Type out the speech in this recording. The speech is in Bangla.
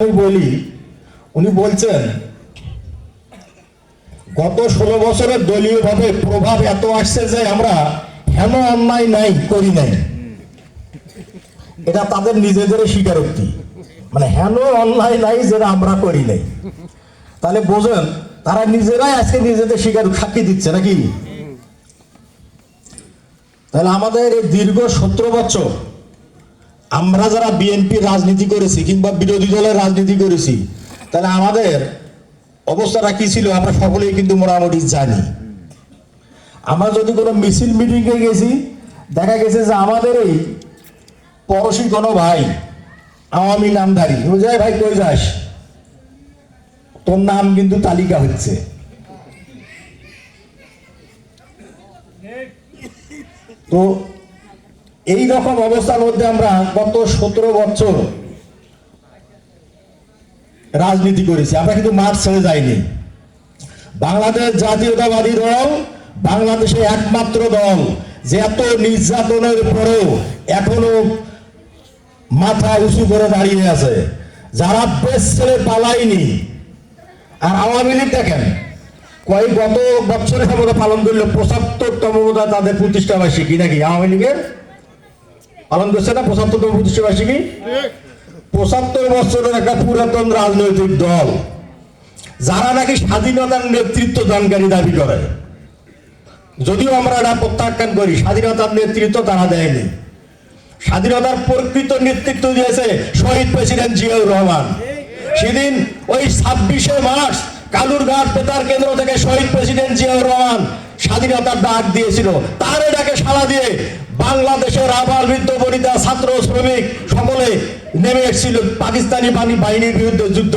বলি, উনি বলছেন, গত ষোলো বছরের দলীয় ভাবে প্রভাব এত আসছে যে আমরা হেন অন্যায় নাই, করি নাই। এটা তাদের নিজেদের স্বীকারোক্তি। মানে হেন অন্যায় নাই যেটা আমরা করি নাই। তাহলে বোঝেন, তারা নিজেরাই আজকে নিজেদের স্বীকার, সাক্ষী দিচ্ছে নাকি? তাহলে আমাদের এই দীর্ঘ সতেরো বছর আমরা যারা বিএনপি রাজনীতি করেছি কিংবা বিরোধী দলের রাজনীতি করেছি, তাহলে আমাদের অবস্থাটা কি ছিল? আমরা সকলেই কিন্তু মোটামুটি জানি। আমরা যদি কোনো মিছিল মিটিংয়ে গেছি, দেখা গেছে যে আমাদের এই পড়োশি কোনো ভাই, আওয়ামী নামধারী যায় ভাই, কই যাস? তোর নাম কিন্তু তালিকা হচ্ছে। তো এই রকম অবস্থার মধ্যে আমরা গত সতেরো বছর রাজনীতি করেছি। আমরা কিন্তু মাঠ ছেড়ে যাইনি। বাংলাদেশ জাতীয়তাবাদী দল বাংলাদেশে একমাত্র দল যে এত নির্যাতনের পরেও এখনও মাথা উঁচু করে দাঁড়িয়ে আছে। যারা বেশ ছেড়ে পালায়নি, আর আওয়ামী লীগ দেখেন, কয়েক গত বছরের ক্ষমতা পালন করল পঁচাত্তরতম তাদের প্রতিষ্ঠা বার্ষিকী নাকি আওয়ামী লীগের? পালন করছে না? পঁচাত্তরতম বার্ষিকী পঁচাত্তর বছরের একটা পুরাতন রাজনৈতিক দল। যারা নাকি স্বাধীনতার নেতৃত্ব দানকারী দাবি করে। যদিও আমরা এটা প্রত্যাখ্যান করি, স্বাধীনতার নেতৃত্ব তারা দেয়নি। স্বাধীনতার প্রকৃত নেতৃত্ব দিয়েছে শহীদ প্রেসিডেন্ট জিয়াউর রহমান। সেদিন ওই ছাব্বিশে মার্চ কালুরঘাট বেতার কেন্দ্র থেকে শহীদ প্রেসিডেন্ট জিয়াউর রহমান স্বাধীনতার ডাক দিয়েছিল। তার এটাকে সাড়া দিয়ে বাংলাদেশের আবার বৃদ্ধ বনিতা, ছাত্র, শ্রমিক সকলে নেমে এসেছিল। পাকিস্তানি বাহিনীর বিরুদ্ধে যুদ্ধ